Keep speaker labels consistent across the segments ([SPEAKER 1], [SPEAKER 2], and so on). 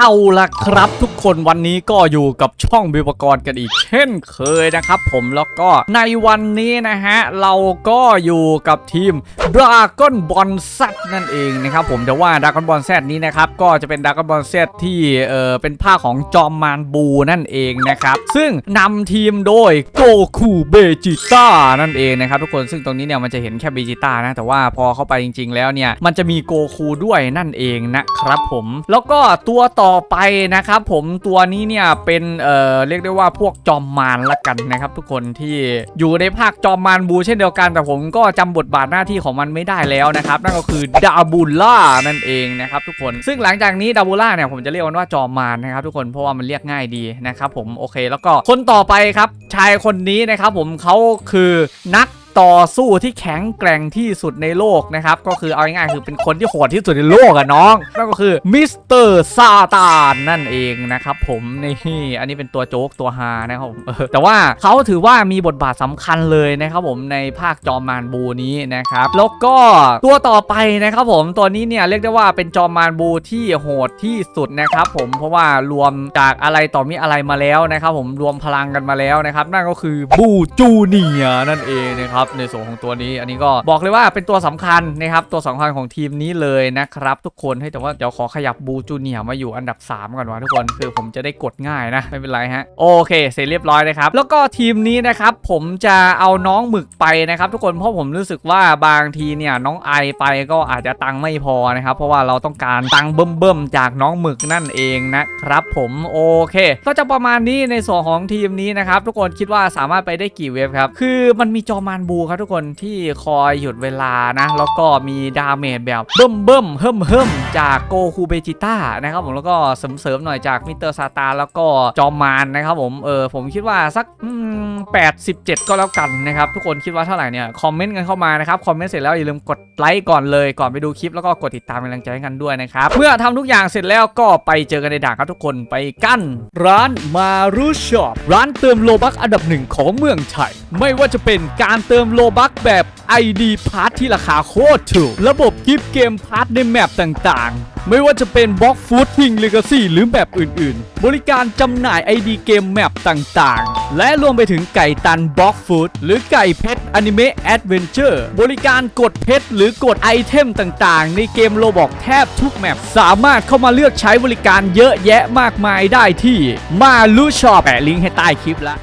[SPEAKER 1] เอาละครับทุกคนวันนี้ก็อยู่กับช่องบิวกรกันอีก เช่นเคยนะครับผมแล้วก็ในวันนี้นะฮะ เราก็อยู่กับทีม Dragon Ball Z นั่นเองนะครับผมแต่ว่า Dragon Ball Z นี้นะครับ ก็จะเป็น Dragon Ball Z ที่เออเป็นภาคของจอมมารบูนั่นเองนะครับ ซึ่งนำทีมโดยโกคูเบจิต้านั่นเองนะครับทุกคนซึ่งตรงนี้เนี่ยมันจะเห็นแค่เบจิต้านะแต่ว่าพอเข้าไปจริง ๆ แล้วเนี่ยมันจะมีโกคูด้วยนั่นเองนะครับผมแล้วก็ตัวต่อ่อไปนะครับผมตัวนี้เนี่ยเป็นเอ่อเรียกได้ว่าพวกจอมมารละกันนะครับ ทุกคนที่อยู่ในภาคจอมมารบูเช่นเดียวกัน แต่ผมก็จำบทบาทหน้าที่ของมันไม่ได้แล้วนะครับ นั่นก็คือดาบูล่านั่นเองนะครับทุกคนซึ่งหลังจากนี้ดาบูล่าเนี่ยผมจะเรียกมันว่าจอมมารนะครับทุกคนเพราะว่ามันเรียกง่ายดีนะครับผมโอเคแล้วก็คนต่อไปครับชายคนนี้นะครับผมเขาคือนัก ต่อสู้ที่แข็งแกร่งที่สุดในโลกนะครับ ก็คือเอาง่ายๆคือเป็นคนที่โหดที่สุดในโลกอะน้องนั่นก็คือมิสเตอร์ซาตานนั่นเองนะครับผมนี่อันนี้เป็นตัวโจ๊กตัวฮานะครับผมแต่ว่าเขาถือว่ามีบทบาทสำคัญเลยนะครับผมในภาคจอมมารบูนี้นะครับแล้วก็ตัวต่อไปนะครับผมตัวนี้เนี่ยเรียกได้ว่าเป็นจอมมารบูที่โหดที่สุดนะครับผมเพราะว่ารวมจากอะไรต่อมีอะไรมาแล้วนะครับผมรวมพลังกันมาแล้วนะครับนั่นก็คือบูจูเนียนั่นเองนะครับในส่วนของตัวนี้ อันนี้ก็บอกเลยว่าเป็นตัวสำคัญนะครับตัวสำคัญของทีมนี้เลยนะครับทุกคนให้แต่ว่าเดี๋ยวขอขยับบูจูเนียมาอยู่อันดับ 3 ก่อนวะทุกคนคือผมจะได้กดง่ายนะไม่เป็นไรฮะโอเค เสร็จเรียบร้อยนะครับแล้วก็ทีมนี้นะครับผมจะเอาน้องหมึกไปนะครับทุกคนเพราะผมรู้สึกว่าบางทีเนี่ยน้องไอไปก็อาจจะตังค์ไม่พอนะครับเพราะว่าเราต้องการตังค์เบิ่มๆจากน้องหมึกนั่นเองนะครับผมโอเค ก็จะประมาณนี้ในส่วนของทีมนี้นะครับทุกคนคิดว่าสามารถไปได้กี่เวฟครับคือมันมีจอมานบูครับทุกคนที่คอยหยุดเวลานะ แล้วก็มีดาเมจแบบเบิ่มเบิ่มเฮิ่มเฮิ่มจากโกคูเบจิต้านะครับผมแล้วก็เสริมๆหน่อยจากมิสเตอร์ซาตาแล้วก็จอมมานนะครับผมเออผมคิดว่าสักอืม87ก็แล้วกันนะครับทุกคนคิดว่าเท่าไหร่เนี่ยคอมเมนต์กันเข้ามานะครับคอมเมนต์เสร็จแล้วอย่าลืมกดไลค์ก่อนเลยก่อนไปดูคลิปแล้วก็กดติดตามเป็นกำลังใจให้กันด้วยนะครับเมื่อทำทุกอย่างเสร็จแล้วก็ไปเจอกันในด่านครับทุกคนไปกันร้านมารูช็อปร้านเติมโลบักอันดับหนึ่งของเมืองไทยไม่ว่าจะเป็นการเติมโลบักแบบ ID พาร์ทที่ราคาโคตรถูก ระบบกิฟเกมพาร์ทในแมปต่างๆ ไม่ว่าจะเป็นบล็อกฟูดทิงเลกาซี่หรือแบบอื่นๆ บริการจำหน่าย ID เกมแมปต่างๆ และรวมไปถึงไก่ตันบล็อกฟูดหรือไก่เพชรอนิเมะแอดเวนเจอร์บริการกดเพชรหรือกดไอเทมต่างๆ ในเกมโลบอกแทบทุกแมปสามารถเข้ามาเลือกใช้บริการเยอะแยะมากมายได้ที่มาลูชอปแปะลิงก์ให้ใต้คลิปละ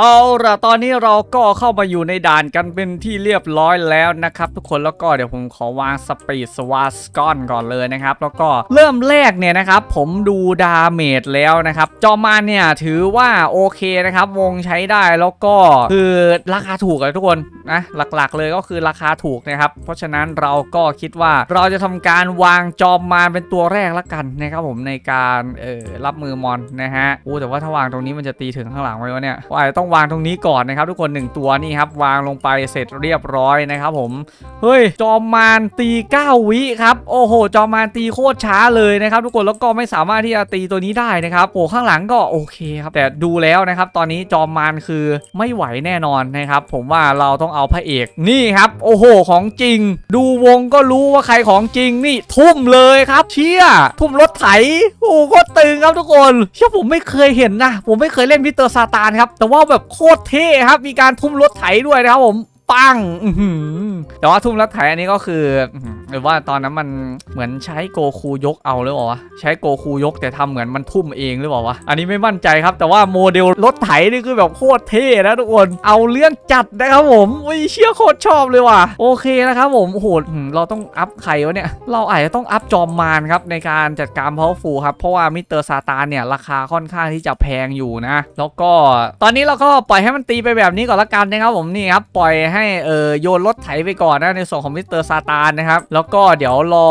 [SPEAKER 1] เอาล่ะตอนนี้เราก็เข้ามาอยู่ในด่านกันเป็นที่เรียบร้อยแล้วนะครับ ทุกคนแล้วก็เดี๋ยวผมขอวางสปีดสวาสกอนก่อนเลยนะครับ แล้วก็เริ่มแรกเนี่ยนะครับ ผมดูดาเมจแล้วนะครับ จอมานเนี่ยถือว่าโอเคนะครับ วงใช้ได้แล้วก็คือราคาถูกเลยทุกคนนะหลักๆ เลยก็คือราคาถูกนะครับ เพราะฉะนั้นเราก็คิดว่าเราจะทำการวางจอมมารเป็นตัวแรกละกันนะครับผมในการเออรับมือมอนนะฮะอู้แต่ว่าถ้าวางตรงนี้มันจะตีถึงข้างหลังไหมวะเนี่ยว่าอาจจะต้องวางตรงนี้ก่อนนะครับทุกคนหนึ่งตัวนี่ครับ วางลงไปเสร็จเรียบร้อยนะครับผม เฮ้ย จอมมารตี 9 วิครับ โอ้โห จอมมารตีโคตรช้าเลยนะครับทุกคน แล้วก็ไม่สามารถที่จะตีตัวนี้ได้นะครับโอ้ข้างหลังก็โอเคครับ แต่ดูแล้วนะครับตอนนี้จอมมารคือไม่ไหวแน่นอนนะครับ ผมว่าเราต้องเอาพระเอกนี่ครับ โอ้โห ของจริง ดูวงก็รู้ว่าใครของจริงนี่ทุ่มเลยครับ เชี่ย ทุ่มรถไถ โอ้โหโคตรตึงครับทุกคน เชื่อผมไม่เคยเห็นนะ ผมไม่เคยเล่นมิเตอร์ซาตานครับ แต่ว่าแบบโคตรเท่ครับ มีการทุ่มรถไถด้วยนะครับผมปังอื แต่ว่าทุ่มรถไถอันนี้ก็คือหรือว่าตอนนั้นมันเหมือนใช้โกคูยกเอาหรือเปล่าวะใช้โกคูยกแต่ทำเหมือนมันทุ่มเองหรือเปล่าวะอันนี้ไม่มั่นใจครับ แต่ว่าโมเดลรถไถนี่คือแบบโคตรเท่นะทุกคนเอาเรื่องจัดนะครับผมอุ้ยเชี่ยโคตรชอบเลยว่ะโอเคนะครับผมโหอื้อหือเราต้องอัพใครวะเนี่ยเราอาจจะต้องอัพจอมมารครับในการจัดการพาวฟูครับเพราะว่ามิสเตอร์ซาตานเนี่ยราคาค่อนข้างที่จะแพงอยู่นะ แล้วก็ตอนนี้เราก็ปล่อยให้มันตีไปแบบนี้ก่อนละกันนะครับผมนี่ครับปล่อยให้เออโยนรถไถไปไปก่อนนะในส่วนของมิสเตอร์ซาตานนะครับ แล้วก็เดี๋ยวรอ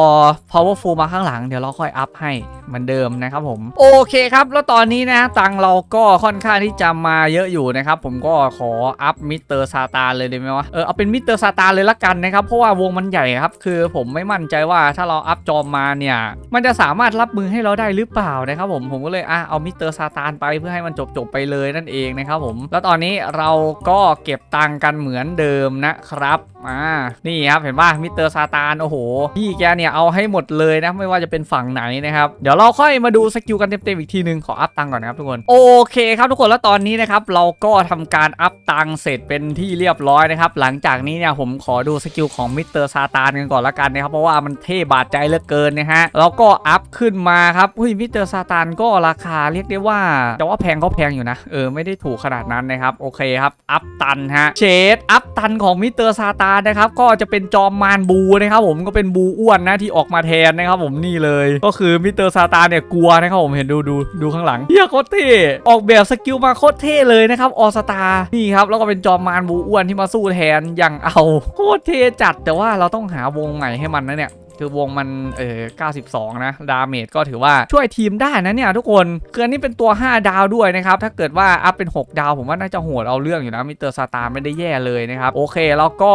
[SPEAKER 1] powerful มาข้างหลังเดี๋ยวเราค่อยอัพให้เหมือนเดิมนะครับผม โอเคครับ แล้วตอนนี้นะตังเราก็ค่อนข้างที่จะมาเยอะอยู่นะครับ ผมก็ขออัพมิสเตอร์ซาตานเลยได้ไหมวะเออเอาเป็นมิสเตอร์ซาตานเลยละกันนะครับ เพราะว่าวงมันใหญ่ครับ คือผมไม่มั่นใจว่าถ้าเราอัพจอมมาเนี่ยมันจะสามารถรับมือให้เราได้หรือเปล่านะครับผมผมก็เลยอะเอามิสเตอร์ซาตานไปเพื่อให้มันจบจบๆไปเลยนั่นเองนะครับผมแล้วตอนนี้เราก็เก็บตังค์กันเหมือนเดิมนะครับอ่านี่ครับ เห็นป่ะมิสเตอร์ซาตาน โอ้โห พี่แกเนี่ย เอาให้หมดเลยนะ ไม่ว่าจะเป็นฝั่งไหนนะครับ เดี๋ยวเราค่อยมาดูสกิลกันเต็มๆอีกทีหนึง ขออัพตังก่อนนะครับทุกคน โอเคครับทุกคน แล้วตอนนี้นะครับ เราก็ทำการอัพตังเสร็จเป็นที่เรียบร้อยนะครับ หลังจากนี้เนี่ย ผมขอดูสกิลของมิสเตอร์ซาตานกันก่อนละกันนะครับ เพราะว่ามันเท่บาดใจเหลือเกินนะฮะ แล้วก็อัพขึ้นมาครับเฮ้ยมิสเตอร์ซาตานก็ราคาเรียกได้ว่าแต่ว่าแพงก็แพงอยู่นะ เออ ไม่ได้ถูกขนาดนั้นนะครับ โอเคครับ อัพตันฮะ เชดอัพตันของมิสเตอร์ซาตานนะครับก็จะเป็นจอมมารบูนะครับผมก็เป็นบูอ้วนนะที่ออกมาแทนนะครับผมนี่เลย ก็คือมิสเตอร์ซาตานเนี่ยกลัวนะครับผมเห็นดูดูดูข้างหลังเฮียโคตรเท่ออกแบบสกิลมาโคตรเท่เลยนะครับออสตานี่ครับแล้วก็เป็นจอมมารบูอ้วนที่มาสู้แทนอย่างเอาโคตรเท่จัดแต่ว่าเราต้องหาวงใหม่ให้มันนะเนี่ย คือวงมันเออ92 นะ ดาเมจก็ถือว่าช่วยทีมได้นะเนี่ยทุกคนคืออันนี้เป็นตัว 5 ดาวด้วยนะครับ ถ้าเกิดว่าอัพเป็น 6 ดาว ผมว่าน่าจะโหดเอาเรื่องอยู่นะมิเตอร์สตาร์ไม่ได้แย่เลยนะครับ โอเคแล้วก็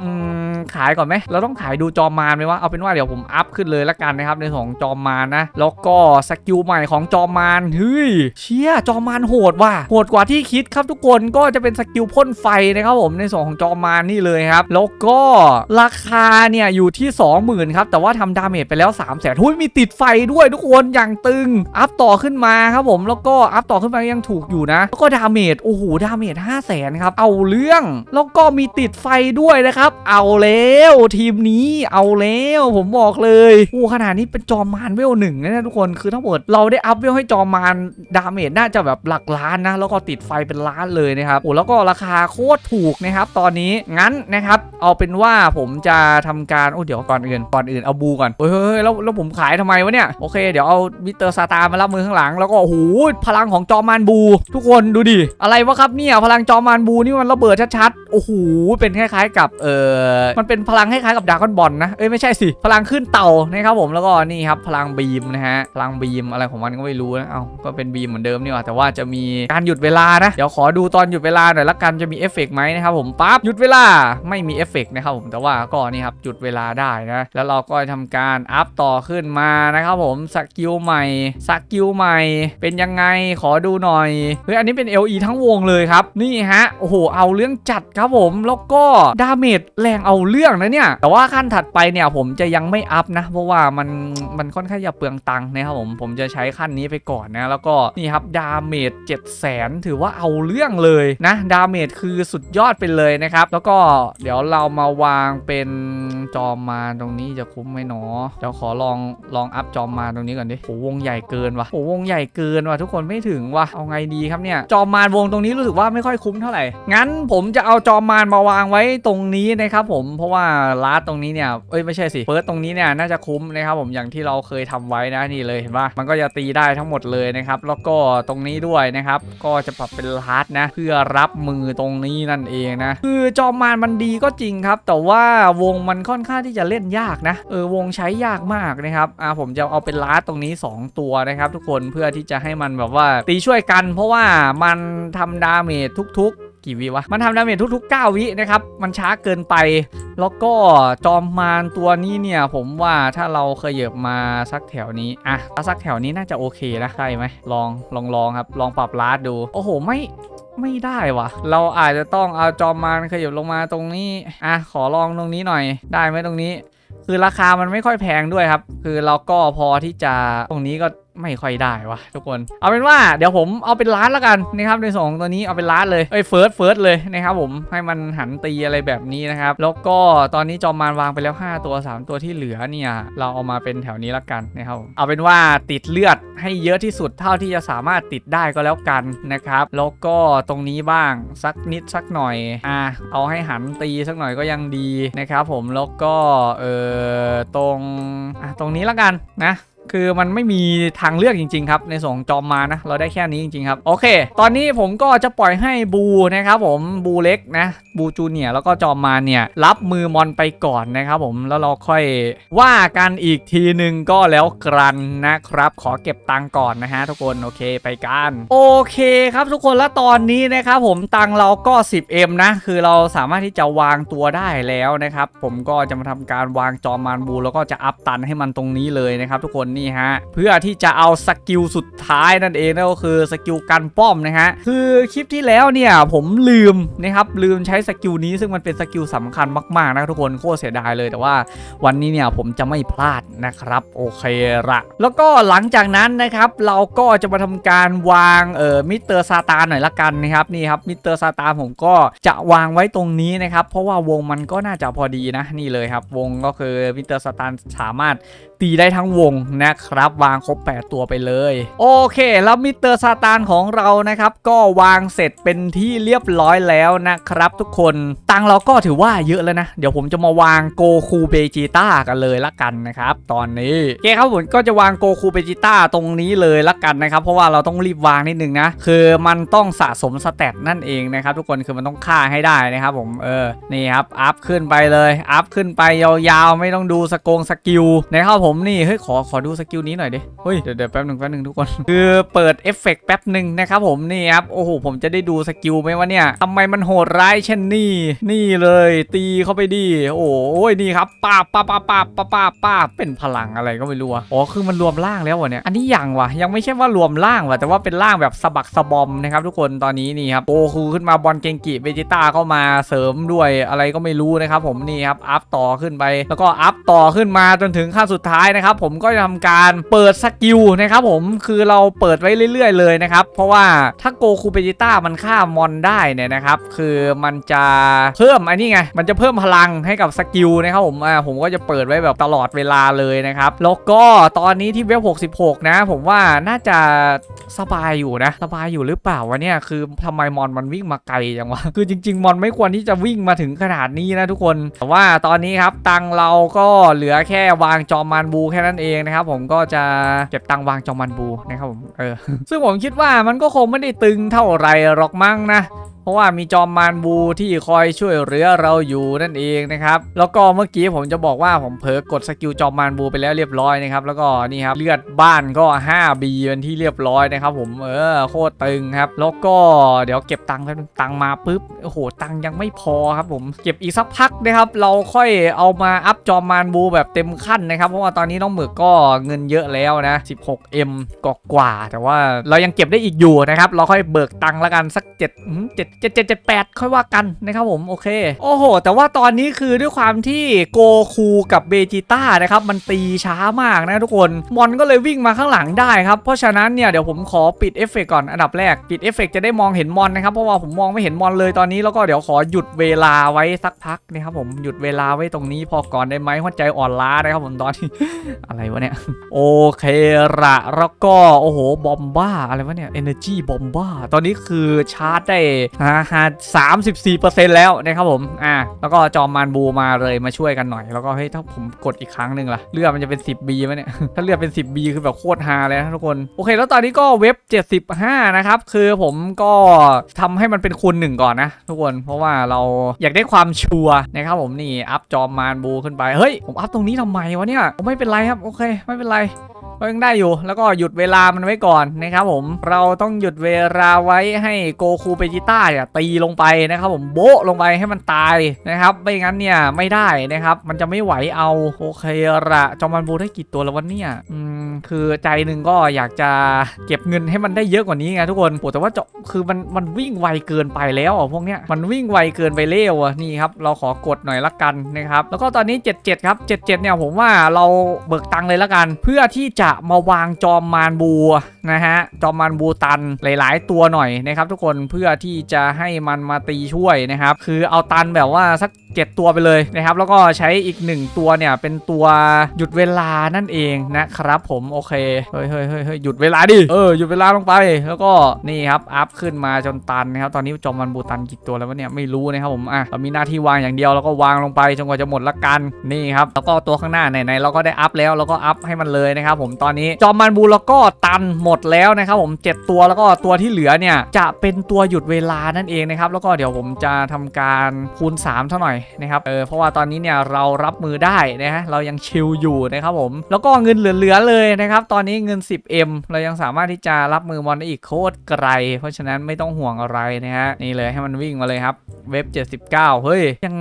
[SPEAKER 1] อืม ขายก่อนไหมเราต้องขายดูจอมมารไหมวะเอาเป็นว่าเดี๋ยวผมอัพขึ้นเลยละกันนะครับในส่วนของจอมมารนะ แล้วก็สกิลใหม่ของจอมมารเฮ้ยเชี่ยจอมมารโหดว่ะโหดกว่าที่คิดครับทุกคนก็จะเป็นสกิลพ่นไฟนะครับผมในส่วนของจอมมารนี่เลยครับ แล้วก็ราคาเนี่ยอยู่ที่ 20,000ครับแต่ว่าทำดาเมจไปแล้ว3 0 0แสนทุยมีติดไฟด้วยทุกคนอย่างตึงอัพต่อขึ้นมาครับผมแล้วก็อัพต่อขึ้นมายังถูกอยู่นะ แล้วก็ดาเมจโอ้โหดาเมจ5 0 0แสนครับเอาเรื่อง แล้วก็มีติดไฟด้วยนะครับ เอาเลแล้ว ทีมนี้เอาแล้วผมบอกเลยโอ้ขนาดนี้เป็นจอมมารเวลหนึ่งนะทุกคนคือทั้งหมดเราได้อัพเวลให้จอมมารดาเมจน่าจะแบบหลักล้านนะ แล้วก็ติดไฟเป็นล้านเลยนะครับโอ้แล้วก็ราคาโคตรถูกนะครับตอนนี้งั้นนะครับเอาเป็นว่าผมจะทำการโอ้เดี๋ยวก่อนอื่นก่อนอื่นเอาบูก่อนเฮ้ยแล้วแล้วผมขายทำไมวะเนี่ยโอเคเดี๋ยวเอามิเตอร์ซาตามารับมือข้างหลังแล้วก็โอ้โหพลังของจอมมารบู ทุกคนดูดิอะไรวะครับเนี่ยพลังจอมมารบูนี่มันระเบิดชัดๆโอ้โหเป็นคล้ายๆกับเออมันเป็นพลังคล้ายๆกับดราก้อนบอลนะเอ้ยไม่ใช่สิพลังขึ้นเต่านะครับผมแล้วก็นี่ครับพลังบีมนะฮะพลังบีมอะไรของมันก็ไม่รู้นะเอาก็เป็นบีมเหมือนเดิมนี่หว่าแต่ว่าจะมีการหยุดเวลานะเดี๋ยวขอดูตอนหยุดเวลาหน่อยละกันจะมีเอฟเฟกต์ไหมนะครับผมปั๊บหยุดเวลาไม่มีเอฟเฟกต์นะครับผมแต่ว่าก็นี่ครับหยุดเวลาได้นะแล้วเราก็ทำการอัพต่อขึ้นมานะครับผมสกิลใหม่สกิลใหม่เป็นยังไงขอดูหน่อยเฮ้ยอันนี้เป็น LE ทั้งวงเลยครับนี่ฮะโอ้โหเอาเรื่องจัดครับผมแล้วก็ดาเมจแรงเอาเรื่องนะเนี่ย แต่ว่าขั้นถัดไปเนี่ยผมจะยังไม่อัพนะ เพราะว่ามันมันค่อนข้างจะเปลืองตังค์นะครับผมผมจะใช้ขั้นนี้ไปก่อนนะแล้วก็นี่ครับดาเมจ7 0 0 0 0 ถือว่าเอาเรื่องเลยนะดาเมจคือสุดยอดไปเลยนะครับ แล้วก็เดี๋ยวเรามาวางเป็นจอมมาตรงนี้จะคุ้มไหมเนาะเดี๋ยวขอลองลองอัพจอมมาตรงนี้ก่อนดิโหวงใหญ่เกินว่ะโหวงใหญ่เกินว่ะทุกคนไม่ถึงว่ะเอาไงดีครับเนี่ยจอมมารวงตรงนี้รู้สึกว่าไม่ค่อยคุ้มเท่าไหร่งั้นผมจะเอาจอมมารมาวางไว้ตรงนี้นะครับผมเพราะว่าลาดตรงนี้เนี่ยเอ้ยไม่ใช่สิเฟิร์สตรงนี้เนี่ยน่าจะคุ้มนะครับผมอย่างที่เราเคยทำไว้นะนี่เลยเห็นปะมันก็จะตีได้ทั้งหมดเลยนะครับแล้วก็ตรงนี้ด้วยนะครับก็จะปรับเป็นลาดนะ เพื่อรับมือตรงนี้นั่นเองนะคือจอมมารมันดีก็จริงครับ แต่ว่าวงมันค่อนข้างที่จะเล่นยากนะเออวงใช้ยากมากนะครับอ่าผมจะเอาเป็นลาดตรงนี้ 2 ตัวนะครับ ทุกคนเพื่อที่จะให้มันแบบว่าตีช่วยกัน เพราะว่ามันทำดาเมจทุกๆ กี่วิวะ มันทำดาเมจทุก ๆ 9 วินะครับ มันช้าเกินไป แล้วก็จอมมารตัวนี้เนี่ย ผมว่าถ้าเราเคยเหยบมาสักแถวนี้อะถ้าสักแถวนี้น่าจะโอเคนะใช่ไหมลองลองลองครับ ลองปรับลาดดู โอ้โหไม่ไม่ได้วะเราอาจจะต้องเอาจอมมารขยับลงมาตรงนี้ อะ ขอลองตรงนี้หน่อย ได้ไหมตรงนี้ คือราคามันไม่ค่อยแพงด้วยครับ คือเราก็พอที่จะตรงนี้ก็ ไม่ค่อยได้วะทุกคนเอาเป็นว่าเดี๋ยวผมเอาเป็นล้านแล้วกันนะครับในสองตัวนี้เอาเป็นล้านเลยเอ้ยเฟิร์สเฟิร์สเลยนะครับผมให้มันหันตีอะไรแบบนี้นะครับแล้วก็ตอนนี้จอมมารวางไปแล้ว 5 ตัว 3 ตัวที่เหลือเนี่ยเราเอามาเป็นแถวนี้ละกันนะครับเอาเป็นว่าติดเลือดให้เยอะที่สุดเท่าที่จะสามารถติดได้ก็แล้วกันนะครับแล้วก็ตรงนี้บ้างสักนิดสักหน่อยอะเอาให้หันตีสักหน่อยก็ยังดีนะครับผมแล้วก็เออตรงอะตรงนี้ละกันนะ คือมันไม่มีทางเลือกจริงๆครับในส่วนของจอมมานะ เราได้แค่นี้จริงๆครับโอเค ตอนนี้ผมก็จะปล่อยให้บูนะครับผมบูเล็กนะบูจูเนียแล้วก็จอมมาเนี่ยรับมือมอนไปก่อนนะครับผมแล้วเราค่อยว่ากันอีกทีหนึ่งก็แล้วกันนะครับ ขอเก็บตังก่อนนะฮะทุกคนโอเคไปกันโอเคครับทุกคนแล้วตอนนี้นะครับผมตังเราก็ 10M นะคือเราสามารถที่จะวางตัวได้แล้วนะครับผมก็จะมาทำการวางจอมมารบูแล้วก็จะอัพตันให้มันตรงนี้เลยนะครับทุกคนนี่ฮะเพื่อที่จะเอาสกิลสุดท้ายนั่นเองนั่นก็คือสกิลกันป้อมนะฮะคือคลิปที่แล้วเนี่ยผมลืมนะครับลืมใช้สกิลนี้ซึ่งมันเป็นสกิลสำคัญมากๆนะทุกคนโคตรเสียดายเลยแต่ว่าวันนี้เนี่ยผมจะไม่พลาดนะครับโอเคละแล้วก็หลังจากนั้นนะครับเราก็จะมาทำการวางเอ่อมิสเตอร์ซาตานหน่อยละกันนะครับนี่ครับมิสเตอร์ซาตานผมก็จะวางไว้ตรงนี้นะครับเพราะว่าวงมันก็น่าจะพอดีนะนี่เลยครับวงก็คือมิสเตอร์ซาตานสามารถ ตีได้ทั้งวงนะครับ วางครบ 8 ตัวไปเลย โอเคแล้วมิสเตอร์ซาตานของเรานะครับ ก็วางเสร็จเป็นที่เรียบร้อยแล้วนะครับ ทุกคนตังเราก็ถือว่าเยอะแล้วนะ เดี๋ยวผมจะมาวางโกคูเบจิต้ากันเลยละกันนะครับ ตอนนี้โอเคครับผมก็จะวางโกคูเบจิต้าตรงนี้เลยละกันนะครับ เพราะว่าเราต้องรีบวางนิดนึงนะ คือมันต้องสะสมสเตตนั่นเองนะครับ ทุกคนคือมันต้องฆ่าให้ได้นะครับผมเออนี่ครับอัพขึ้นไปเลยอัพขึ้นไปยาวๆไม่ต้องดูสกงสกิลนะครับผมมนี่เฮ้ยขอขอดูสกิลนี้หน่อยดิเฮ้ยเดี๋ยวเดี๋ยวแป๊บหนึ่งแป๊บหนึ่งทุกคน คือเปิดเอฟเฟกต์แป๊บหนึ่งนะครับผมนี่ครับโอ้โหผมจะได้ดูสกิลไหมวะเนี่ยทำไมมันโหดร้ายเช่นนี้นี่เลย ตีเข้าไปดิโอ้ยนี่ครับป้าป้าป้าป้าป้าป้าป้าเป็นพลังอะไรก็ไม่รู้อ๋อคือมันรวมร่างแล้ววะเนี่ยอันนี้ยังวะยังไม่ใช่ว่ารวมร่างวะแต่ว่าเป็นร่างแบบสะบักสะบอมนะครับทุกคนตอนนี้นี่ครับโอคูขึ้นมาบอลเกงกิเวจิต้าเข้ามาเสริมด้วยอะไรก็ไม่รู้นะครับผมนี่ครับอัพต่อขึ้นไป แล้วก็อัพต่อขึ้นมาจนถึงขั้นสุดท้ายนะครับผมก็จะทำการเปิดสกิลนะครับผมคือเราเปิดไว้เรื่อย ๆ เลยนะครับ เพราะว่าถ้าโกคูเวจิต้ามันฆ่ามอนได้เนี่ยนะครับคือมันจะเพิ่มอันนี้ไงมันจะเพิ่มพลังให้กับสกิลนะครับผมอ่าผมก็จะเปิดไว้แบบตลอดเวลาเลยนะครับแล้วก็ตอนนี้ที่เว็บ66 นะ ผมว่าน่าจะสบายอยู่นะสบายอยู่หรือเปล่าวะเนี่ยคือทำไมมอนมันวิ่งมาไกลจังวะคือจริง ๆ มอนไม่ควรที่จะวิ่งมาถึงขนาดนี้นะทุกคน แต่ว่าตอนนี้ครับตังเราก็เหลือแค่วางจอมมันบูแค่นั้นเองนะครับผมก็จะเก็บตังค์วางจอมมันบูนะครับผมเออซึ่งผมคิดว่ามันก็คงไม่ได้ตึงเท่าไรหรอกมั้งนะ ราะว่ามีจอมมารบูที่คอยช่วยเหลือเราอยู่นั่นเองนะครับแล้วก็เมื่อกี้ผมจะบอกว่าผมเผลอกดสกิลจอมมารบูไปแล้วเรียบร้อยนะครับแล้วก็นี่ครับเลือดบ้านก็ 5B เป็นที่เรียบร้อยนะครับ ผมเออโคตรตึงครับ แล้วก็เดี๋ยวเก็บตังค์แป๊บนึงตังค์มาปุ๊บโอ้โหตังค์ยังไม่พอครับ ผมเก็บอีกสักพักนะครับเราค่อยเอามาอัพจอมมารบูแบบเต็มขั้นนะครับเพราะว่าตอนนี้น้องหมึกก็เงินเยอะแล้วนะ 16M กกว่า แต่ว่าเรายังเก็บได้อีกอยู่นะครับ เราค่อยเบิกตังค์ละกันสัก7อืม7 7 7 7 8 ค่อยว่ากันนะครับผมโอเค โอ้โห แต่ว่าตอนนี้คือด้วยความที่โกคูกับเบจิต้านะครับมันตีช้ามากนะทุกคนมอนก็เลยวิ่งมาข้างหลังได้ครับเพราะฉะนั้นเนี่ยเดี๋ยวผมขอปิดเอฟเฟกต์ก่อนอันดับแรกปิดเอฟเฟกต์จะได้มองเห็นมอนนะครับเพราะว่าผมมองไม่เห็นมอนเลยตอนนี้แล้วก็เดี๋ยวขอหยุดเวลาไว้สักพักนะครับผมหยุดเวลาไว้ตรงนี้พอก่อนได้ไหมหัวใจอ่อนล้านะครับผมตอนนี้อะไรวะเนี่ยโอเคละแล้วก็โอ้โหบอมบ้าอะไรวะเนี่ย Energy บอมบ้าตอนนี้คือชาร์จได้ฮะสามสิบสี่เปอร์เซ็นต์แล้วนะครับผม อะแล้วก็จอมมานบูมาเลยมาช่วยกันหน่อย แล้วก็เฮ้ยถ้าผมกดอีกครั้งหนึ่งล่ะ เลือดมันจะเป็น 10B ไหมเนี่ย ถ้าเลือดเป็น 10B คือแบบโคตรฮาเลยนะทุกคน โอเค แล้วตอนนี้ก็เว็บ75นะครับ คือผมก็ทำให้มันเป็นคูณหนึ่งก่อนนะทุกคน เพราะว่าเราอยากได้ความชัวร์นะครับผมนี่อัพจอมมานบูขึ้นไป เฮ้ย ผมอัพตรงนี้ทำไมวะเนี่ย ไม่เป็นไรครับ โอเค ไม่เป็นไร ก็ยังได้อยู่ แล้วก็หยุดเวลามันไว้ก่อนนะครับผม เราต้องหยุดเวลาไว้ให้โกคูเปจิต้าเนี่ยตีลงไปนะครับผมโบะลงไปให้มันตายนะครับ ไม่งั้นเนี่ยไม่ได้นะครับ มันจะไม่ไหวเอา โอเคละจอมันบูได้กี่ตัวแล้ววันเนี่ยอืมคือใจหนึ่งก็อยากจะเก็บเงินให้มันได้เยอะกว่านี้ไงทุกคนโอ้แต่ว่าจะคือมันมันวิ่งไวเกินไปแล้วอะพวกเนี้ยมันวิ่งไวเกินไปเร็วอะนี่ครับเราขอกดหน่อยละกันนะครับแล้วก็ตอนนี้ 77 ครับ 77 เนี่ยผมว่าเราเบิกตังค์เลยละกัน เพื่อที่จะมาวางจอมมารบูนะฮะจอมมารบูตันหลาย ๆ ตัวหน่อยนะครับ ทุกคนเพื่อที่จะให้มันมาตีช่วยนะครับ คือเอาตันแบบว่าสัก7ตัวไปเลยนะครับ แล้วก็ใช้อีก 1 ตัวเนี่ย เป็นตัวหยุดเวลานั่นเองนะครับผมโอเคเฮ้ยเฮ้ยเฮ้ยเฮ้ยหยุดเวลาดิ เออ หยุดเวลาลงไป แล้วก็นี่ครับ อัพขึ้นมาจนตันนะครับ ตอนนี้จอมมันบูตันกี่ตัวแล้ววะเนี่ย ไม่รู้นะครับผม อะ เรามีหน้าที่วางอย่างเดียว แล้วก็วางลงไปจนกว่าจะหมดละกัน นี่ครับ แล้วก็ตัวข้างหน้าไหนๆเราก็ได้อัพแล้วเราก็อัพให้มันเลยนะครับผม ตอนนี้จอมมันบูแล้วก็ตันหมดแล้วนะครับผม 7 ตัวแล้วก็ตัวที่เหลือเนี่ยจะเป็นตัวหยุดเวลานั่นเองนะครับ แล้วก็เดี๋ยวผมจะทำการคูณ3เท่าหน่อยนะครับเออเพราะว่าตอนนี้เนี่ยเรารับมือได้นะฮะเรายังชิลอยู่นะครับผม แล้วก็เงินเหลือๆเลยนะครับ ตอนนี้เงิน 10M เรายังสามารถที่จะรับมือมอนได้อีกโคตรไกล เพราะฉะนั้นไม่ต้องห่วงอะไรนะฮะนี่เลยให้มันวิ่งมาเลยครับเว็บ 79 เฮ้ย ยัง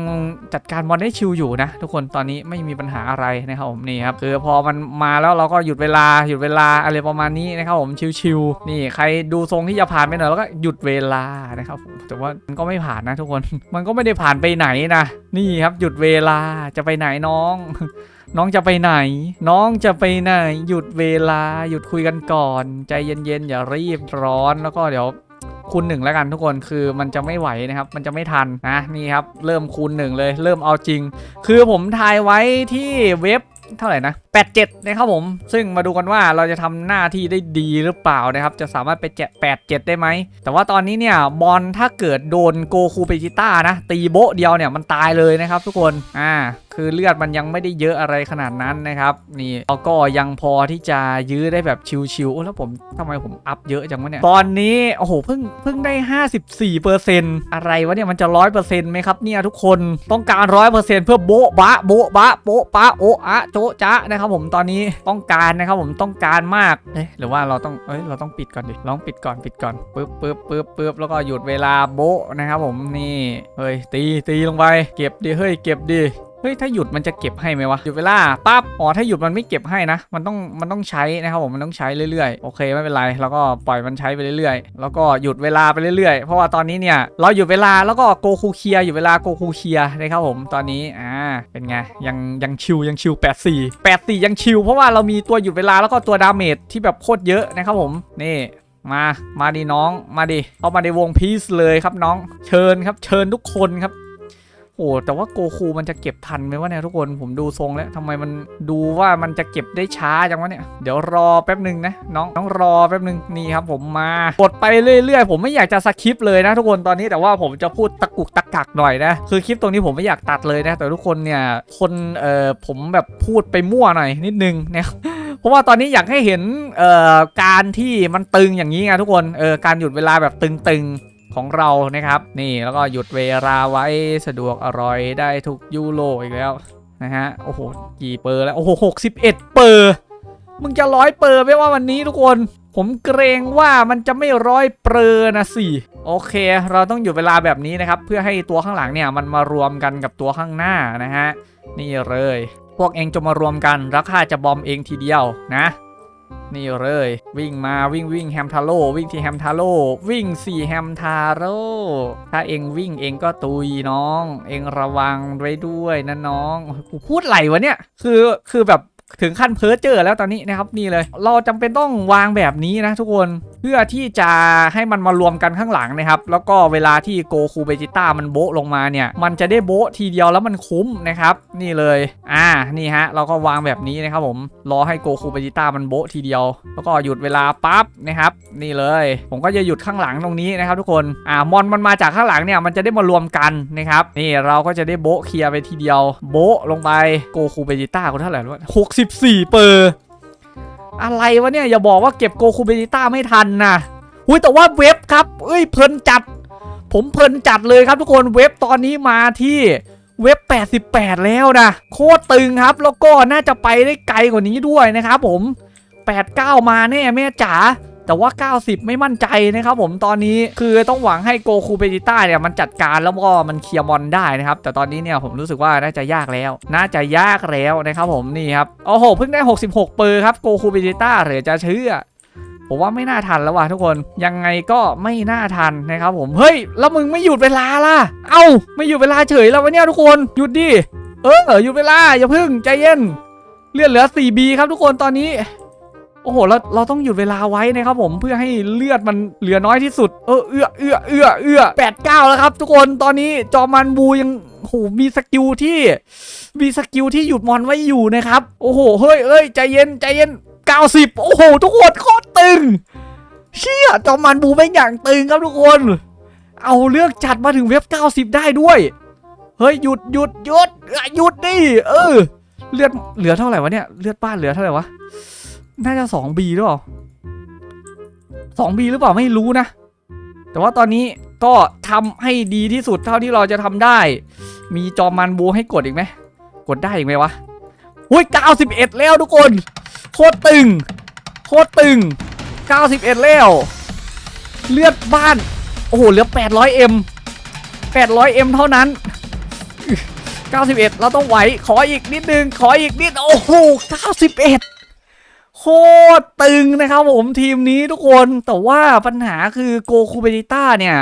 [SPEAKER 1] จัดการมอนได้ชิลอยู่นะ ทุกคนตอนนี้ไม่มีปัญหาอะไรนะครับผมนี่ครับคือพอมันมาแล้วเราก็หยุดเวลาหยุดเวลาอะไรประมาณนี้นะครับผมชิวๆนี่ใครดูทรงที่จะผ่านไปหน่อยแล้วก็หยุดเวลานะครับผมแต่ว่ามันก็ไม่ผ่านนะทุกคนมันก็ไม่ได้ผ่านไปไหนนะนี่ครับหยุดเวลาจะไปไหนน้อง น้องจะไปไหน น้องจะไปไหน หยุดเวลาหยุดคุยกันก่อน ใจเย็นๆอย่ารีบร้อนแล้วก็เดี๋ยวคูณหนึ่งแล้วกันทุกคนคือมันจะไม่ไหวนะครับ มันจะไม่ทันนะนี่ครับ เริ่มคูณหนึ่งเลย เริ่มเอาจริง คือผมทายไว้ที่เว็บเท่าไหร่นะ 87 นะครับผม ซึ่งมาดูกันว่าเราจะทำหน้าที่ได้ดีหรือเปล่านะครับ จะสามารถไปแจ87 ได้ไหม แต่ว่าตอนนี้เนี่ยบอลถ้าเกิดโดนโกคูเปจิต้านะ ตีโบะเดียวเนี่ยมันตายเลยนะครับทุกคน อ่า คือเลือดมันยังไม่ได้เยอะอะไรขนาดนั้นนะครับ นี่เราก็ยังพอที่จะยื้อได้แบบชิวๆ โอ้แล้วผมทำไมผมอัพเยอะจังวะเนี่ย ตอนนี้โอ้โหเพิ่งเพิ่งได้ 54เปอร์เซ็นต์อะไรวะเนี่ยมันจะร้อยเปอร์เซ็นต์ไหมครับเนี่ยทุกคนต้องการร้อยเปอร์เซ็นต์เพื่อโบ๊ะบะโบ๊ะบะโป๊ะปะโอะอะโจะจ๊ะนะครับผมตอนนี้ต้องการนะครับผมต้องการมากเอ๊ะหรือว่าเราต้องเอ้ยเราต้องปิดก่อนดิลองปิดก่อนปิดก่อนปึ๊บปึ๊บปึ๊บปึ๊บแล้วก็หยุดเวลาโบะนะครับผมนี่เฮ้ยตีตีลงไป เก็บดิเฮ้ยเก็บดิ ฮ้ยถ้าหยุดมันจะเก็บให้ไหมวะหยุดเวลาปั๊บอ๋อถ้าหยุดมันไม่เก็บให้นะ มันต้องมันต้องใช้นะครับผมมันต้องใช้เรื่อยๆ โอเคไม่เป็นไรแล้วก็ปล่อยมันใช้ไปเรื่อยๆ แล้วก็หยุดเวลาไปเรื่อยๆ เพราะว่าตอนนี้เนี่ยเราหยุดเวลาแล้วก็โกคูเคียหยุดเวลาโกคูเคียนะครับผมตอนนี้อ่าเป็นไงยังยังชิวยังชิว84 84 ยังชิวเพราะว่าเรามีตัวหยุดเวลาแล้วก็ตัวดาเมจที่แบบโคตรเยอะนะครับผมนี่มา มาดิน้อง มาดิ เข้ามาในวงพีซเลยครับน้อง เชิญครับ เชิญทุกคนครับ โอ้แต่ว่าโกคูมันจะเก็บทันไหมวะเนี่ยทุกคนผมดูทรงแล้วทำไมมันดูว่ามันจะเก็บได้ช้าจังวะเนี่ยเดี๋ยวรอแป๊บหนึ่งนะน้องน้องรอแป๊บหนึ่งนี่ครับผมมากดไปเรื่อยๆ ผมไม่อยากจะสคิปเลยนะทุกคนตอนนี้แต่ว่าผมจะพูดตะกุกตะกักหน่อยนะคือคลิปตรงนี้ผมไม่อยากตัดเลยนะแต่ทุกคนเนี่ยคนเอ่อผมแบบพูดไปมั่วหน่อยนิดนึงนะครับเพราะว่าตอนนี้อยากให้เห็นเอ่อการที่มันตึงอย่างนี้ไงทุกคนเออการหยุดเวลาแบบตึงๆ ของเรานะครับ นี่แล้วก็หยุดเวลาไว้สะดวกอร่อยได้ทุกยูโรอีกแล้วนะฮะโอ้โหกี่เปอร์แล้วโอ้โหหกสิบเอ็ดเปอร์มึงจะร้อยเปอร์ไหมว่าวันนี้ทุกคน ผมเกรงว่ามันจะไม่ร้อยเปอร์นะสิโอเค เราต้องหยุดเวลาแบบนี้นะครับ เพื่อให้ตัวข้างหลังเนี่ยมันมารวมกันกับตัวข้างหน้านะฮะนี่เลย พวกเองจะมารวมกันแล้วข้าจะบอมเองทีเดียวนะ นี่เลย วิ่งมาวิ่งวิ่งแฮมทาโร่วิ่งที่แฮมทาโร่วิ่งสี่แฮมทาโร่ถ้าเองวิ่งเองก็ตุยน้อง เองระวังไว้ด้วยนะน้องกูพูดไหลวะเนี่ย คือคือแบบ ถึงขั้นเพ้อเจอแล้วตอนนี้นะครับนี่เลย เราจำเป็นต้องวางแบบนี้นะทุกคนเพื่อที่จะให้มันมารวมกันข้างหลังนะครับ แล้วก็เวลาที่โกคูเบจิต้ามันโบะลงมาเนี่ย มันจะได้โบะทีเดียวแล้วมันคุ้มนะครับ นี่เลย อ่านี่ฮะ เราก็วางแบบนี้นะครับผมรอให้โกคูเบจิต้ามันโบะทีเดียว แล้วก็หยุดเวลาปั๊บนะครับ นี่เลย ผมก็จะหยุดข้างหลังตรงนี้นะครับทุกคนอ่ามอนมันมาจากข้างหลังเนี่ยมันจะได้มารวมกันนะครับนี่เราก็จะได้โบะเคลียร์ไปทีเดียวโบะลงไปโกคูเบจิต้ากูเท่าไหร่รู้ไหมหกสิบสี่เปอร์ อะไรวะเนี่ย อย่าบอกว่าเก็บโกคูเบจิต้าไม่ทันนะอุ้ยแต่ว่าเว็บครับ เอ้ยเพลินจัด ผมเพลินจัดเลยครับทุกคนเว็บตอนนี้มาที่เว็บ 88 แล้วนะ โคตรตึงครับ แล้วก็น่าจะไปได้ไกลกว่านี้ด้วยนะครับผม 89 มาแน่แม่จ๋า แต่ว่า 90 ไม่มั่นใจนะครับผมตอนนี้คือต้องหวังให้โกคูเบจิต้าเนี่ยมันจัดการแล้วก็มันเคลียร์มอนได้นะครับ แต่ตอนนี้เนี่ยผมรู้สึกว่าน่าจะยากแล้ว น่าจะยากแล้วนะครับผมนี่ครับโอ้โหเพิ่งได้ 66 เปอร์ครับโกคูเบจิต้าเหรือจะเชื่อผมว่าไม่น่าทันแล้วว่ะทุกคนยังไงก็ไม่น่าทันนะครับผมเฮ้ยแล้วมึงไม่หยุดเวลาล่ะ เอ้าไม่หยุดเวลาเฉยแล้ววะเนี่ยทุกคนหยุดดิเออหยุดเวลาอย่าพึ่งใจเย็นเลือดเหลือ 4B ครับทุกคนตอนนี้ โอ้โหเราเราต้องหยุดเวลาไว้นะครับผมเพื่อให้เลือดมันเหลือน้อยที่สุด เออเอื้อเอื้อเอื้อเอื้อแปดเก้าแล้วครับ ทุกคนตอนนี้จอมันบูยังโหมีสกิลที่มีสกิลที่หยุดมอนไว้อยู่นะครับ โอ้โหเฮ้ยเอ้ยใจเย็นใจเย็น90โอ้โห ทุกคนโคตรตึง เชี่ยจอมันบูไม่อย่างตึงครับทุกคน เอาเลือกจัดมาถึงเว็บ 90 ได้ด้วย เฮ้ยหยุดหยุดหยุดหยุดดิเออ เลือดเหลือเท่าไหร่วะเนี่ยเลือดบ้านเหลือเท่าไหร่วะ น่าจะ 2B หรือเปล่า 2B หรือเปล่าไม่รู้นะ แต่ว่าตอนนี้ก็ทำให้ดีที่สุดเท่าที่เราจะทำได้ มีจอมันบูให้กดอีกไหม กดได้อีกไหมวะอุ้ย91 แล้วทุกคน โคตรตึง โคตรตึง 91 แล้ว เลือดบ้าน โอ้โห เหลือ 800M 800M เท่านั้น 91 เราต้องไหว ขออีกนิดนึง ขออีกนิด โอ้โห 91 ตรตึงนะครับผมทีมนี้ทุกคนแต่ว่าปัญหาคือโกคูเบติต้าเนี่ย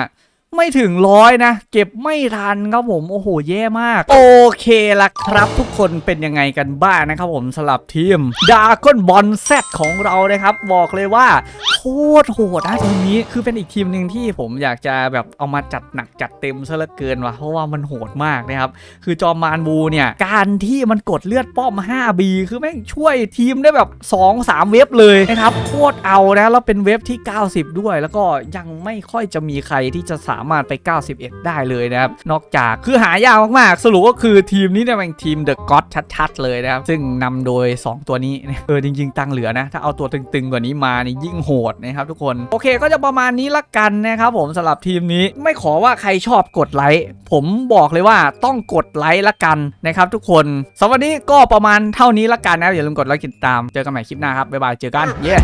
[SPEAKER 1] ไม่ถึงร้อยนะ เก็บไม่ทันครับผมโอ้โหแย่มาก โอเคละครับทุกคนเป็นยังไงกันบ้างนะครับผมสำหรับทีมดาก้อนบอลแซของเรานะครับ บอกเลยว่าโคตรโหดนะทีมนี้คือเป็นอีกทีมหนึ่งที่ผมอยากจะแบบเอามาจัดหนักจัดเต็มซะเหลือเกินว่ะเพราะว่ามันโหดมากนะครับคือจอมมานบูเนี่ยการที่มันกดเลือดป้อม 5B คือแม่งช่วยทีมได้แบบ 2-3 เว็บเลยนะครับโคตรเอานะแล้วเป็นเว็บที่ 90 ด้วย แล้วก็ยังไม่ค่อยจะมีใครที่จะสามารถไป 91 ได้เลยนะครับ นอกจากคือหายากมาก ๆ สรุปก็คือทีมนี้เนี่ยเป็นทีมเดอะก็ d ชัด ๆ เลยนะครับ ซึ่งนำโดย 2 ตัวนี้เนี่ยเออจริง ๆ ตังเหลือนะ ถ้าเอาตัวตึง ๆ กว่านี้มานี่ยิ่งโหดนะครับทุกคน โอเคก็จะประมาณนี้ละกันนะครับผมสำหรับทีมนี้ไม่ขอว่าใครชอบกดไลค์ผมบอกเลยว่าต้องกดไลค์ละกันนะครับทุกคนสำหรับวันนี้ก็ประมาณเท่านี้ละกันนะครับอย่าลืมกดไลค์ติดตามเจอกันใหม่คลิปหน้าครับบ๊ายบายเจอกันเย้